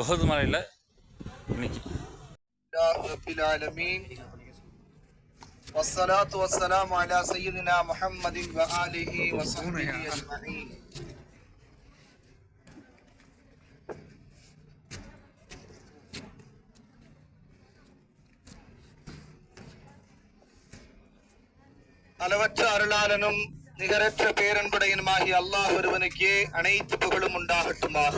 உகது மலையில் இன்னைக்கு لله رب العالمين والصلاة والسلام على سيدنا محمد وآله وصحبه أجمعين அளவற்ற அருளாளனும் நிகரற்ற பேரன்புடையனுமாகிய அல்லாஹ் ஒருவனுக்கே அனைத்து புகழும் உண்டாகட்டுமாக.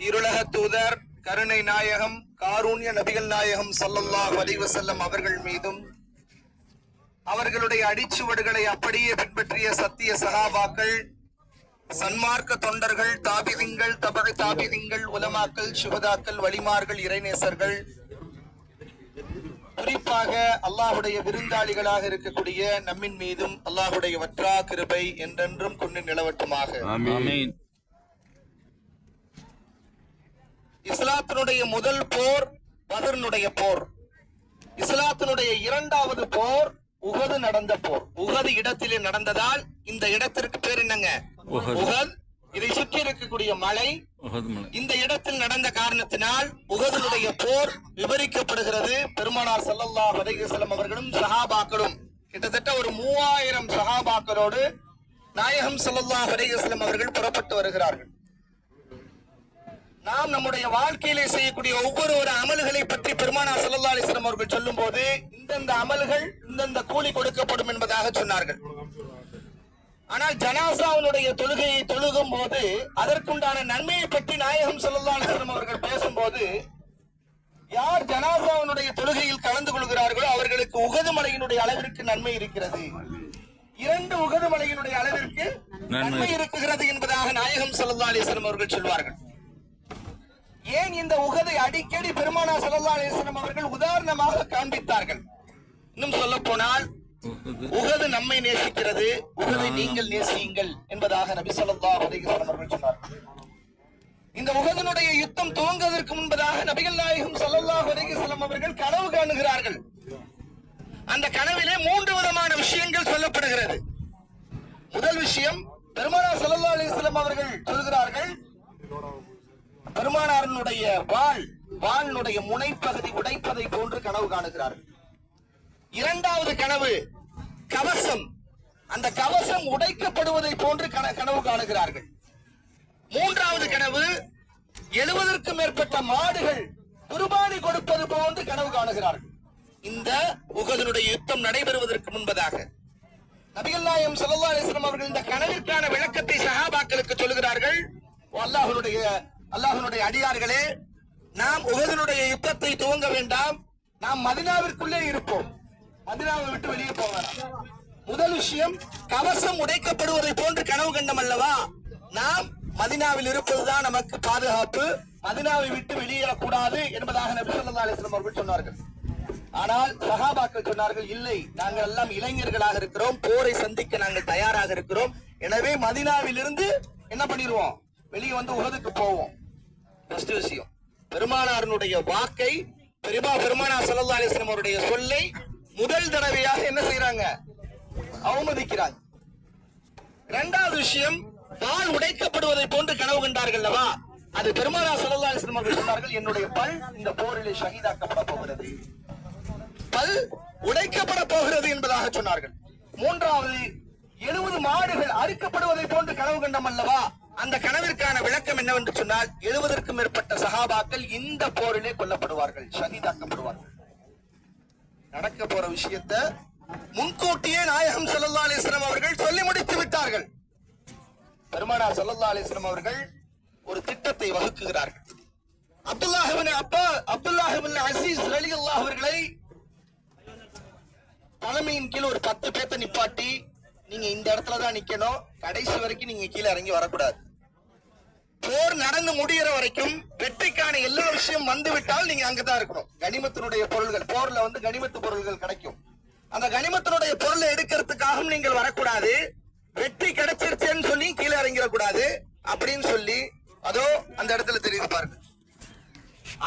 இருளக தூதர் கருணை நாயகம் காரூண்ய நபிகள் நாயகம் ஸல்லல்லாஹு அலைஹி வஸல்லம் அவர்கள் மீதும் அவர்களுடைய அடிச்சுவடுகளை அப்படியே பின்பற்றிய சத்திய சகாபாக்கள் சன்மார்க்க தொண்டர்கள் தாபிதிங்கள் தபக தாபிதிங்கள் உலமாக்கள் சுகதாக்கள் வலிமார்கள் இறைநேசர்கள் குறிப்பாக அல்லாஹுடைய விருந்தாளிகளாக இருக்கக்கூடிய நம்மின் மீதும் அல்லாஹுடைய வற்றா கிருபை என்றென்றும் கொண்டு நிலவட்டுமாக. ஆமீன். இஸ்லாத்தினுடைய முதல் போர் பதர்னுடைய போர். இஸ்லாத்தினுடைய இரண்டாவது போர் உகது நடந்த போர். உகது இடத்திலே நடந்ததால் இந்த இடத்திற்கு பேர் என்னங்க? உஹது. உகத். இதை சுற்றி இருக்கக்கூடிய மலை இந்த இடத்தில் நடந்த காரணத்தினால் உகதனுடைய போர் விவரிக்கப்படுகிறது பெருமானார் அலைஹி வஸல்லம் அவர்களும் சஹாபாக்களும் கிட்டத்தட்ட ஒரு மூவாயிரம் சஹாபாக்களோடு நாயகம் அலைஹி வஸல்லம் அவர்கள் புறப்பட்டு வருகிறார்கள். நாம் நம்முடைய வாழ்க்கையிலே செய்யக்கூடிய ஒவ்வொரு ஒரு அமல்களை பற்றி பெருமானார் ஸல்லல்லாஹு அலைஹி வஸல்லம் அவர்கள் சொல்லும்போது இந்தந்த அமல்கள் இந்தந்த கூலி கொடுக்கப்படும் என்பதாக சொன்னார்கள். ஆனால் ஜனாசாவினுடைய தொழுகையை தொழுகும் போது அதற்குண்டான நன்மையை பற்றி நாயகம் வஸல்லம் அவர்கள் பேசும்போது யார் ஜனாசாவினுடைய தொழுகையில் கலந்து கொள்கிறார்களோ அவர்களுக்கு உகது மலையினுடைய அளவிற்கு நன்மை இருக்கிறது. இரண்டு உகது மலையினுடைய அளவிற்கு நன்மை இருக்குகிறது என்பதாக நாயகம் ஸல்லல்லாஹு அலைஹி வஸல்லம் அவர்கள் சொல்வார்கள். ஏன் இந்த உகதை அடிக்கடி பெருமானா ஸல்லல்லாஹு அலைஹி வஸல்லம் அவர்கள் உதாரணமாக காண்பித்தார்கள்? இன்னும் சொல்ல போனால் உகது நம்மை நேசிக்கிறது உகதை நீங்கள் நேசியுங்கள் என்பதாக நபி வஸல்லம் அவர்கள் சொன்னார்கள் இந்த உகதனுடைய யுத்தம் துவங்குவதற்கு முன்பதாக நபிகள் நாயகம் ஸல்லல்லாஹு அலைஹி வஸல்லம் அவர்கள் கனவு காணுகிறார்கள். அந்த கனவிலே மூன்று விதமான விஷயங்கள் சொல்லப்படுகிறது. முதல் விஷயம் பெருமானார் ஸல்லல்லாஹு அலைஹி வஸல்லம் அவர்கள் சொல்கிறார்கள் பெருமானாரனுடைய வாள் வாளினுடைய முனைப்பகுதி உடைப்பதை போன்று கனவு காணுகிறார்கள். இரண்டாவது கனவு கவசம். அந்த கவசம் உடைக்கப்படுவதை போன்று கன- கனவு காணுகிறார்கள். மூன்றாவது கனவு எழுபதற்கும் மேற்பட்ட மாடுகள் குர்பானி கொடுப்பது போன்று கனவு காணுகிறார்கள். இந்த உகதனுடைய யுத்தம் நடைபெறுவதற்கு முன்பதாக. நபிகள் நாயம் ஸல்லல்லாஹு அவர்கள் இந்த கனவிற்கான விளக்கத்தை சஹாபாக்களுக்கு சொல்கிறார்கள் அல்லாஹனுடைய அல்லாஹனுடைய அடியார்களே நாம் உகதனுடைய யுத்தத்தை துவங்க வேண்டாம். நாம் மதினாவிற்குள்ளே இருப்போம். மதினாவை விட்டு வெளியே போக முதல் விஷயம் கவசம் உடைக்கப்படுவதை போன்று கனவு கண்டம் அல்லவா? நாம் மதினாவில் இருப்பதுதான் நமக்கு பாதுகாப்பு. மதினாவை விட்டு வெளியேறக்கூடாது என்பதாக நபி ஸல்லல்லாஹு அலைஹி அவர்கள் சொன்னார்கள். ஆனால் சஹாபாக்கள் சொன்னார்கள் இல்லை நாங்கள் எல்லாம் இளைஞர்களாக இருக்கிறோம். போரை சந்திக்க நாங்கள் தயாராக இருக்கிறோம். எனவே மதினாவில் இருந்து என்ன பண்ணிடுவோம்? வெளியே வந்து உலகத்துக்கு போவோம். ஃபர்ஸ்ட் விஷயம். பெருமானாரனுடைய வாக்கை பெருமா பெருமானார் சல்லா அலைஹி அவருடைய சொல்லை முதல் தடவையாக என்ன செய்யறாங்க அவமதிக்கிறாங்க. இரண்டாவது விஷயம் பால் உடைக்கப்படுவதை போன்று கனவு கண்டார்கள் அல்லவா அது பெருமானார் ஸல்லல்லாஹு அலைஹி அவர்கள் சொன்னார்கள் என்னுடைய பல் இந்த போரிலே ஷகிதாக்கப்பட போகிறது. பல் உடைக்கப்பட போகிறது என்பதாக சொன்னார்கள். மூன்றாவது எழுபது மாடுகள் அறுக்கப்படுவதை போன்று கனவு கண்டம் அல்லவா அந்த கனவிற்கான விளக்கம் என்னவென்று சொன்னால் எழுபதற்கும் மேற்பட்ட சகாபாக்கள் இந்த போரிலே கொல்லப்படுவார்கள் ஷகிதாக்கப்படுவார்கள் நடக்க போற விஷயத்த முன்கூட்டியே நாயகம் சல்லா அலைஹி அவர்கள் சொல்லி முடித்து விட்டார்கள். பெருமானார் சல்லா அலைஹி அவர்கள் ஒரு திட்டத்தை வகுக்குகிறார்கள். அப்துல்லாஹிபின் அப்பா அப்துல்லாஹிபின் அசீஸ் அசீஸ் ரலியல்லாஹு அவர்களை தலைமையின் கீழ் ஒரு பத்து பேர்த்த நிப்பாட்டி நீங்க இந்த இடத்துல தான் நிக்கணும் கடைசி வரைக்கும் நீங்க கீழே இறங்கி வரக்கூடாது. போர் நடந்து முடியிற வரைக்கும் வெற்றிக்கான எல்லா விஷயம் வந்து விட்டால் நீங்க அங்கதான் இருக்கணும். கனிமத்தினுடைய பொருள்கள் போர்ல வந்து கனிமத்து பொருள்கள் கிடைக்கும். அந்த கனிமத்தினுடைய பொருளை எடுக்கிறதுக்காகவும் நீங்கள் வரக்கூடாது. வெற்றி கிடைச்சிருச்சேன்னு சொல்லி கீழே இறங்கிடக்கூடாது அப்படின்னு சொல்லி அதோ அந்த இடத்துல தெரியுது பாருங்க.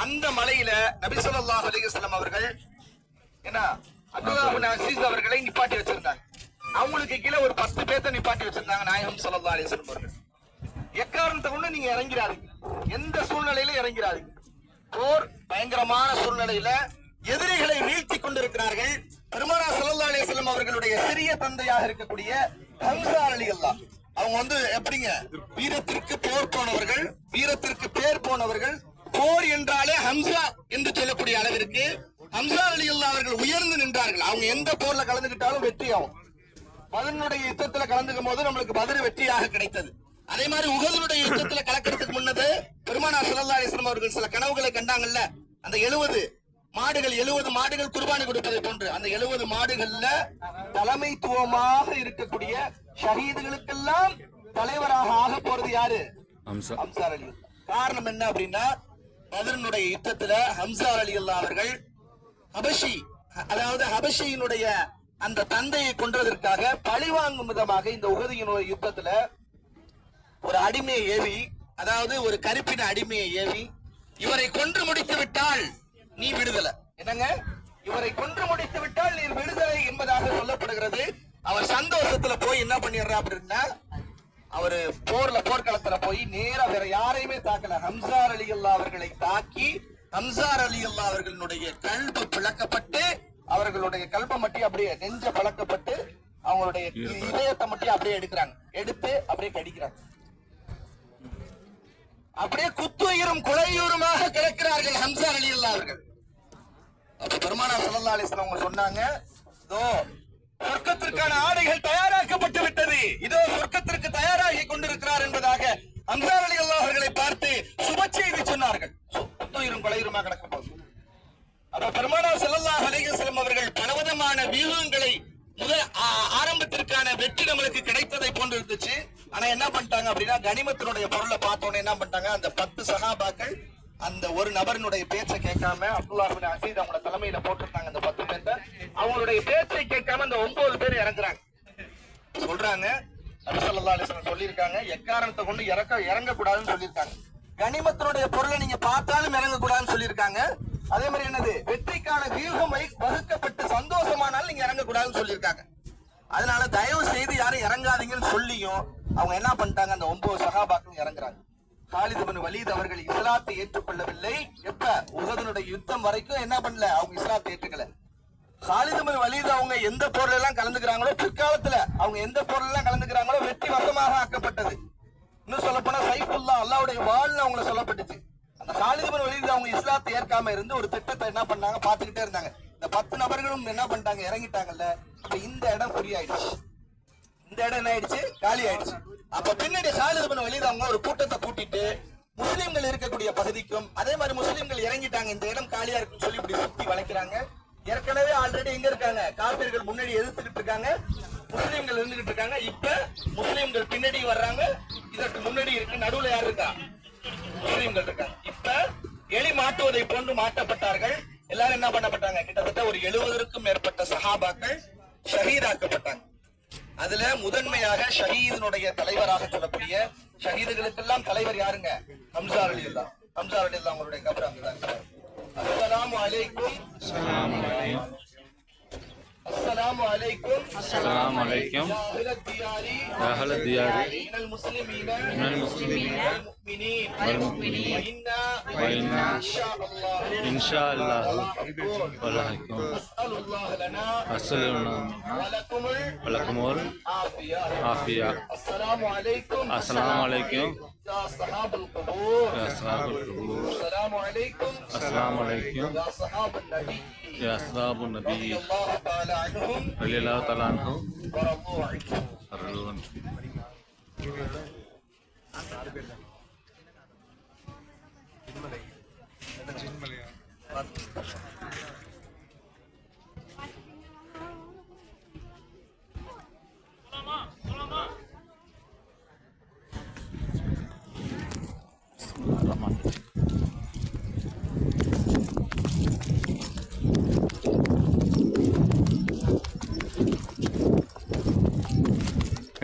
அந்த மலையில நபி ஸல்லல்லாஹு அவர்கள் என்ன அப்துல்லாஹ் அசீஸ் அவர்களை நிப்பாட்டி வச்சிருந்தாங்க. அவங்களுக்கு கீழே ஒரு பத்து பேர்த்த நிப்பாட்டி வச்சிருந்தாங்க நாயகம் சொல்லா அலைஹி அவர்கள். எக்காரணத்தை கொண்டு நீங்க இறங்கிறாதீங்க. எந்த சூழ்நிலையில இறங்கிறாதீங்க. போர் பயங்கரமான சூழ்நிலையில எதிரிகளை வீழ்த்தி கொண்டிருக்கிறார்கள் பெருமனா சல்லா அலி செல்லம் அவர்களுடைய சிறிய தந்தையாக இருக்கக்கூடிய ஹம்சா அலி எல்லாம் அவங்க வந்து எப்படிங்க? வீரத்திற்கு போர் போனவர்கள் வீரத்திற்கு பேர் போனவர்கள் போர் என்றாலே ஹம்சா என்று சொல்லக்கூடிய அளவிற்கு ஹம்சா அலி அல்லா அவர்கள் உயர்ந்து நின்றார்கள். அவங்க எந்த போர்ல கலந்துகிட்டாலும் வெற்றி ஆகும் பதினுடைய யுத்தத்துல கலந்துக்கும் போது நம்மளுக்கு பதில் வெற்றியாக கிடைத்தது. அதே மாதிரி உகதனுடைய யுத்தத்துல கலக்கிறதுக்கு முன்னது பெருமானா ஸல்லல்லாஹு அலைஹி வஸல்லம் அவர்கள் சில கனவுகளை கண்டாங்கல்ல அந்த எழுபது மாடுகள் எழுபது மாடுகள் குர்பானி கொடுப்பதை போன்று அந்த எழுபது மாடுகள்ல தலைமைத்துவமாக இருக்கக்கூடிய ஷஹீதுகளுக்கெல்லாம் தலைவராக ஆக போறது யாரு? ஹம்சார் அலி காரணம் என்ன அப்படின்னா பதினுடைய யுத்தத்துல ஹம்சார் அலி அல்லா அவர்கள் ஹபஷி அதாவது ஹபஷியினுடைய அந்த தந்தையை கொன்றதற்காக பழிவாங்கும் விதமாக இந்த உகதியினுடைய யுத்தத்துல ஒரு அடிமையை ஏவி அதாவது ஒரு கருப்பின அடிமையை ஏவி இவரை கொன்று முடித்து விட்டால் நீ விடுதலை. என்னங்க? இவரை கொன்று முடித்து விட்டால் நீர் விடுதலை என்பதாக சொல்லப்படுகிறது. அவர் சந்தோஷத்துல போய் என்ன பண்ணிடுறா அப்படின்னா அவரு போர்ல போர்க்களத்துல போய் நேரா வேற யாரையுமே தாக்கல. ஹம்சார் அலி அல்லா அவர்களை தாக்கி ஹம்சார் அலி அல்லா அவர்களுடைய கல்பு பிளக்கப்பட்டு அவர்களுடைய கல்பை மட்டும் அப்படியே நெஞ்ச பழக்கப்பட்டு அவங்களுடைய இதயத்தை மட்டும் அப்படியே எடுக்கிறாங்க. எடுத்து அப்படியே கடிக்கிறாங்க. அப்படியே குத்துயிரும் குலையூருமாக கிடக்கிறார்கள் ஹம்சார் அலி அல்லா அவர்கள் அப்ப பெருமானா சல்லா அலிஸ்லாம் அவங்க சொன்னாங்க இதோ சொர்க்கத்திற்கான ஆடைகள் தயாராக்கப்பட்டு விட்டது. இதோ சொர்க்கத்திற்கு தயாராகி கொண்டிருக்கிறார் என்பதாக அன்சார் அலி அல்லாஹ் அவர்களை பார்த்து சுப செய்தி சொன்னார்கள். குத்துயிரும் கொலையுருமா கிடக்க போகுது. அப்ப பெருமானா ஸல்லல்லாஹு அலைஹி அவர்கள் பலவிதமான வியூகங்களை முதல் ஆரம்பத்திற்கான வெற்றி நம்மளுக்கு கிடைத்ததை போன்று இருந்துச்சு ஆனா என்ன பண்ணிட்டாங்க அப்படின்னா கனிமத்தினுடைய பொருளை பார்த்தோன்னே என்ன பண்ணிட்டாங்க? அந்த பத்து சகாபாக்கள் அந்த ஒரு நபரினுடைய பேச்சை கேட்காம அப்துல்லாஹின் அசீத் அவங்களோட தலைமையில போட்டிருந்தாங்க அந்த பத்து பேர்த்த. அவங்களுடைய பேச்சை கேட்காம அந்த ஒன்பது பேர் இறங்குறாங்க. சொல்றாங்க. நபிசல்லா அலிஸ்லாம் சொல்லியிருக்காங்க. எக்காரணத்தை கொண்டு இறக்க இறங்கக்கூடாதுன்னு சொல்லியிருக்காங்க. கனிமத்தினுடைய பொருளை நீங்க பார்த்தாலும் இறங்கக்கூடாதுன்னு சொல்லியிருக்காங்க. அதே மாதிரி என்னது? வெற்றிக்கான வியூகம் வை- வகுக்கப்பட்டு சந்தோஷமானாலும் நீங்க இறங்கக்கூடாதுன்னு சொல்லியிருக்காங்க. அதனால தயவு செய்து யாரும் இறங்காதீங்கன்னு சொல்லியும் அவங்க என்ன பண்ணிட்டாங்க? அந்த ஒன்பது சகாபாக்கள் இறங்குறாங்க. காலிதபன் வலீத் அவர்கள் இஸ்லாத்தை ஏற்றுக்கொள்ளவில்லை. எப்ப? உகதனுடைய யுத்தம் வரைக்கும் என்ன பண்ணல? அவங்க இஸ்லாத்தை ஏற்றுக்கல. காலிதபன் வலீத் அவங்க எந்த பொருள் எல்லாம் கலந்துக்கிறாங்களோ பிற்காலத்துல அவங்க எந்த பொருள் எல்லாம் கலந்துக்கிறாங்களோ வெற்றி வசமாக ஆக்கப்பட்டது. இன்னும் சொல்ல போனா சைஃபுல்லா அல்லாவுடைய வாழ்னு அவங்கள சொல்லப்பட்டுச்சு. அந்த காலிதபன் வலீத் அவங்க இஸ்லாத்தை ஏற்காம இருந்து ஒரு திட்டத்தை என்ன பண்ணாங்க? பாத்துக்கிட்டே இருந்தாங்க. இந்த பத்து நபர்களும் என்ன பண்ணிட்டாங்க? இறங்கிட்டாங்கல்ல. இப்ப இந்த இடம் ஃப்ரீ ஆயிடுச்சு இந்த இடம் என்ன ஆயிடுச்சு? காலி ஆயிடுச்சு. அப்ப பின்னாடி சாலிது பண்ண வெளியில அவங்க ஒரு கூட்டத்தை கூட்டிட்டு முஸ்லிம்கள் இருக்கக்கூடிய பகுதிக்கும் அதே மாதிரி முஸ்லிம்கள் இறங்கிட்டாங்க. இந்த இடம் காலியா இருக்குன்னு சொல்லி இப்படி சுத்தி வளைக்கிறாங்க. ஏற்கனவே ஆல்ரெடி எங்க இருக்காங்க. காப்பீர்கள் முன்னாடி எதிர்த்துக்கிட்டு இருக்காங்க. முஸ்லிம்கள் இருந்துகிட்டு இருக்காங்க. இப்ப முஸ்லிம்கள் பின்னாடி வர்றாங்க. இதற்கு முன்னாடி இருக்கு. நடுவுல யார் இருக்கா? முஸ்லிம்கள் இருக்காங்க. இப்ப எலி மாட்டுவதை போன்று மாட்டப்பட்டார்கள். எல்லாரும் என்ன பண்ணப்பட்டாங்க? கிட்டத்தட்ட ஒரு எழுபதற்கும் மேற்பட்ட சஹாபாக்கள் ஷஹீதாக்கப்பட்டாங்க. அதுல முதன்மையாக ஷஹீதனுடைய தலைவராக சொல்லக்கூடிய ஷஹீதுகளுக்கெல்லாம் தலைவர் யாருங்க? ஹம்சார் அலி அல்லா ஹம்சார் அலி அல்லா அவங்களுடைய கபர் அங்கதான் அஸ்லாம் அஸ்ஸலாமு அலைக்கும். السلام عليكم السلام عليكم أهل الديار من المسلمين من المسلمين والمؤمنين والمؤمنين وإنا إن شاء الله إن شاء الله ولكم أسأل الله لنا أسأل لنا ولكم العافية السلام عليكم السلام عليكم يا صحاب القبور يا أصحاب القبور السلام عليكم السلام عليكم يا صحاب النبي أصحاب رضي النبي الله تعالى عنهم رضي الله تعالى عنه ورضوا عنه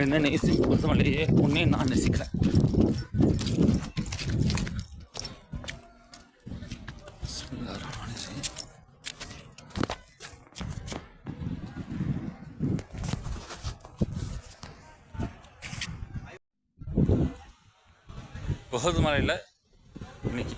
என்ன நேசி பொறுத்தவரையே உன்னை நான் நேசிக்கிறேன் பிஸ்மில்லாஹிர்ரஹ்மானிர்ரஹீம். மலையில் இன்னைக்கு